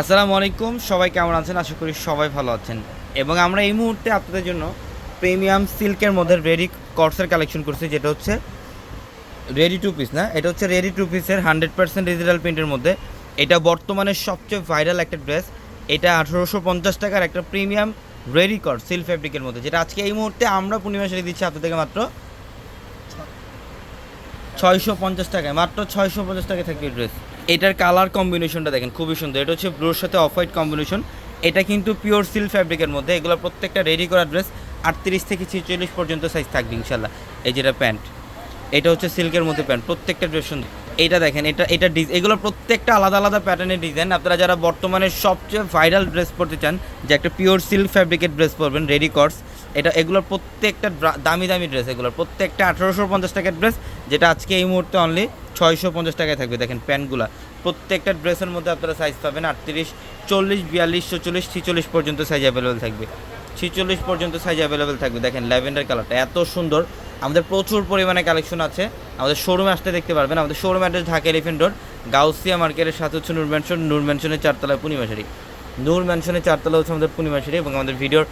আসসালামু আলাইকুম, সবাই কেমন আছেন? আশা করি সবাই ভালো আছেন। এবং আমরা এই মুহূর্তে আপনাদের জন্য প্রিমিয়াম সিল্কের মধ্যে রেডি কর্সের কালেকশন করছি, যেটা হচ্ছে রেডি টু পিস, না? এটা হচ্ছে রেডি টু পিসের হান্ড্রেড পার্সেন্ট ডিজিটাল প্রিন্টের মধ্যে। এটা বর্তমানে সবচেয়ে ভাইরাল একটা ড্রেস এটা আঠারোশো পঞ্চাশ টাকার একটা প্রিমিয়াম রেডি কর সিল ফ্যাব্রিকের মধ্যে। যেটা আজকে এই মুহূর্তে আমরা পূর্ণিমা শাড়ি দিচ্ছি আপনাদেরকে মাত্র ছয়শো পঞ্চাশ টাকায়, মাত্র ছয়শো পঞ্চাশ টাকায় থাকবে ড্রেস এটার কালার কম্বিনেশনটা দেখেন, খুবই সুন্দর। এটা হচ্ছে ব্লুর সাথে অফ হোয়াইট কম্বিনেশন এটা কিন্তু পিওর সিল্ক ফ্যাব্রিকের মধ্যে, এগুলো প্রত্যেকটা রেডি করা ড্রেস আটত্রিশ থেকে ছিচল্লিশ পর্যন্ত সাইজ থাকবে ইনশাল্লাহ এই যেটা প্যান্ট এটা হচ্ছে সিল্কের মধ্যে প্যান্ট প্রত্যেকটা ড্রেস সুন্দর। এইটা দেখেন, এটা এটা ডিজ এগুলো প্রত্যেকটা আলাদা আলাদা প্যাটার্নের ডিজাইন আপনারা যারা বর্তমানে সবচেয়ে ভাইরাল ড্রেস পরতে চান, যে একটা পিওর সিল্ক ফ্যাব্রিকের ড্রেস পরবেন রেডি কর্স এটা, এগুলোর প্রত্যেকটা দামি দামি ড্রেস এগুলোর প্রত্যেকটা আঠারোশো পঞ্চাশ টাকার ড্রেস যেটা আজকে এই মুহূর্তে অনলি ছয়শো পঞ্চাশ টাকায় থাকবে। দেখেন প্যান্টগুলা। প্রত্যেকটা ড্রেসের মধ্যে আপনারা সাইজ পাবেন আটত্রিশ, চল্লিশ, বিয়াল্লিশ চল্লিশ ছিচল্লিশ পর্যন্ত সাইজ অ্যাভেলেবেল থাকবে। ছিচল্লিশ পর্যন্ত সাইজ অ্যাভেলেবেল থাকবে। দেখেন ল্যাভেন্ডার কালারটা এত সুন্দর। আমাদের প্রচুর পরিমাণে কালেকশন আছে। আমাদের শোরুমে আসতে দেখতে পারবেন। আমাদের showroom address Dhaka elephant road Gausia মার্কেটের সাথে হচ্ছে নূর ম্যানশন চারতলায় পূর্ণিমাশারি নূর ম্যানশনের চারতলা হচ্ছে আমাদের পূর্ণিমাশারি এবং আমাদের ভিডিওর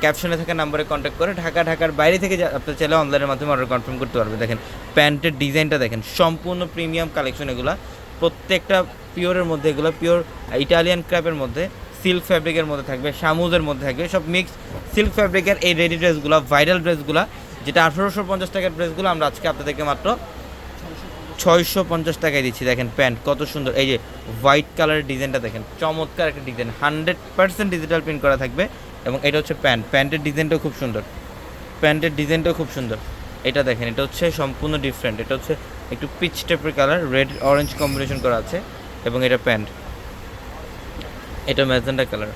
ক্যাপশনে থাকা নাম্বারে কন্ট্যাক্ট করে ঢাকা, ঢাকার বাইরে থেকে যা- আপনি চাইলে অনলাইনের মাধ্যমে অর্ডার কনফার্ম করতে পারবে দেখেন, প্যান্টের ডিজাইনটা দেখেন, সম্পূর্ণ প্রিমিয়াম কালেকশন এগুলো। প্রত্যেকটা পিওরের মধ্যে এগুলো পিওর ইটালিয়ান ক্র্যাপের মধ্যে সিল্ক ফ্যাব্রিকের মধ্যে থাকবে শামুজের মধ্যে থাকবে, সব মিক্স সিল্ক ফ্যাব্রিকের এই রেডি ড্রেসগুলো ভাইরাল ড্রেসগুলো যেটা আঠারোশো পঞ্চাশ টাকার ড্রেসগুলো আমরা আজকে আপনাদেরকে মাত্র ছয়শো পঞ্চাশ টাকায় দিচ্ছি। দেখেন প্যান্ট কত সুন্দর। এই যে হোয়াইট কালারের ডিজাইনটা দেখেন, চমৎকার একটা design, hundred percent digital print করা থাকবে এবং এটা হচ্ছে প্যান্ট। প্যান্টের ডিজাইনটাও খুব সুন্দর। প্যান্টের ডিজাইনটাও খুব সুন্দর। এটা দেখেন, এটা হচ্ছে সম্পূর্ণ ডিফারেন্ট এটা হচ্ছে একটু পিচ টাইপের কালার রেড অরেঞ্জ কম্বিনেশন করা আছে এবং এটা প্যান্ট। এটা ম্যাজেন্ডা কালার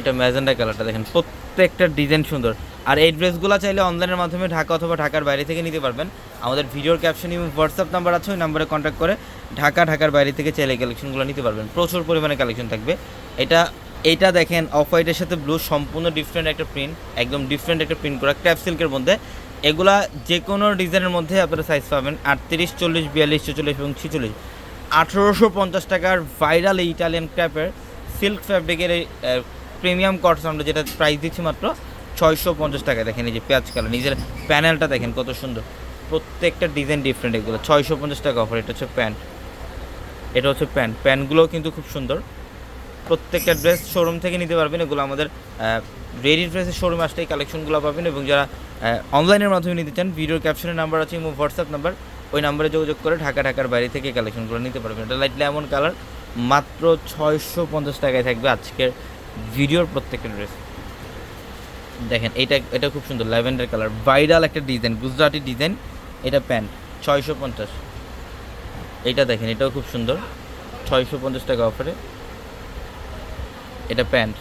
এটা ম্যাজেন্ডা কালারটা দেখেন, প্রত্যেকটা ডিজাইন সুন্দর। আর এই ড্রেসগুলো চাইলে অনলাইনের মাধ্যমে ঢাকা অথবা ঢাকার বাইরে থেকে নিতে পারবেন। আমাদের ভিডিওর ক্যাপশনে হোয়াটসঅ্যাপ নাম্বার আছে, ওই নাম্বারে কন্ট্যাক্ট করে ঢাকা, ঢাকার বাইরে থেকে চাইলে কালেকশনগুলো নিতে পারবেন। প্রচুর পরিমাণে কালেকশন থাকবে। এটা এটা দেখেন অফ হোয়াইটের সাথে ব্লু সম্পূর্ণ ডিফারেন্ট একটা প্রিন্ট একদম ডিফারেন্ট একটা প্রিন্ট করা ক্র্যাপ সিল্কের মধ্যে। এগুলা যে কোনো ডিজাইনের মধ্যে আপনারা সাইজ পাবেন আটত্রিশ, চল্লিশ, বিয়াল্লিশ চল্লিশ এবং ছিচল্লিশ। আঠেরোশো পঞ্চাশ টাকার ভাইরাল এই ইটালিয়ান ক্র্যাপের সিল্ক ফ্যাব্রিকের প্রিমিয়াম কটস আমরা যেটা প্রাইস দিচ্ছি মাত্র ছয়শো পঞ্চাশ টাকা দেখেন এই যে পেঁয়াজ কালার, নিজের প্যানেলটা দেখেন কত সুন্দর। প্রত্যেকটা ডিজাইন ডিফারেন্ট এগুলো। ছয়শো পঞ্চাশ টাকা অফার এটা হচ্ছে প্যান্ট এটা হচ্ছে প্যান্ট প্যান্টগুলোও কিন্তু খুব সুন্দর। প্রত্যেকটা ড্রেস শোরুম থেকে নিতে পারবেন। এগুলো আমাদের রেডি ড্রেসের শোরুমে আসলেই কালেকশনগুলো পাবেন এবং যারা অনলাইনের মাধ্যমে নিতে চান ভিডিওর ক্যাপশনের নাম্বার আছে এবং হোয়াটসঅ্যাপ নাম্বার ওই নাম্বারে যোগাযোগ করে ঢাকা, ঢাকার বাইরে থেকে কালেকশনগুলো নিতে পারবেন। এটা লাইট লেমন কালার মাত্র ছয়শো পঞ্চাশ টাকায় থাকবে আজকের ভিডিওর প্রত্যেকটা ড্রেস দেখেন এটা এটা খুব সুন্দর, ল্যাভেন্ডার কালার, ভাইরাল একটা ডিজাইন, গুজরাটি ডিজাইন, এটা প্যান্ট, ছয়শো পঞ্চাশ। এইটা দেখেন, এটাও খুব সুন্দর, ছয়শো পঞ্চাশ টাকা অফারে এটা প্যান্ট।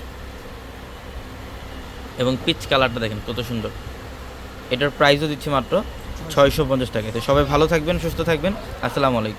এবং পিচ কালারটা দেখেন, কত সুন্দর। এটার প্রাইসও দিচ্ছি মাত্র ছয়শো পঞ্চাশ টাকা তো সবাই ভালো থাকবেন, সুস্থ থাকবেন। আসসালামু আলাইকুম।